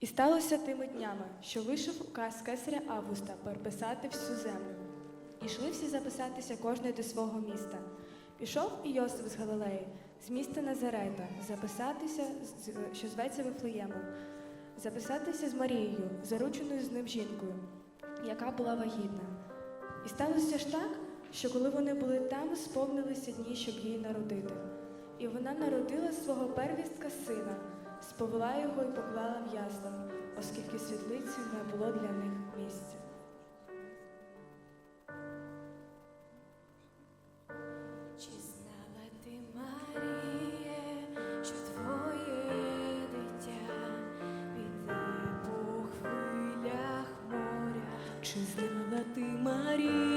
І сталося тими днями, що вийшов указ кесаря Августа переписати всю землю. І йшли всі записатися кожний до свого міста. Пішов і Йосип з Галилеї, з міста Назарета, записатися, що зветься Вифлеємом, записатися з Марією, зарученою з ним жінкою, яка була вагітна. І сталося ж так, що коли вони були там, сповнилися дні, щоб їй народити. І вона народила свого первістка сина, сповела його і поклала в яслах, оскільки світлиці не було для них місця. Чи знала ти, Маріє,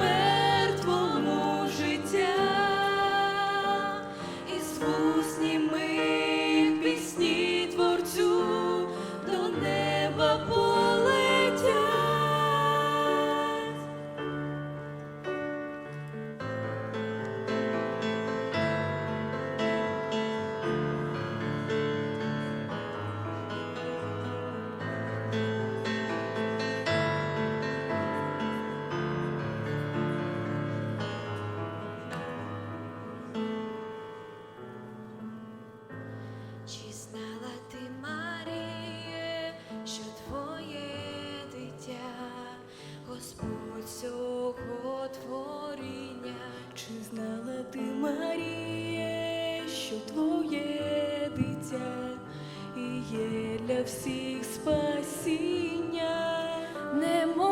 moment. для всіх спасіння. Немо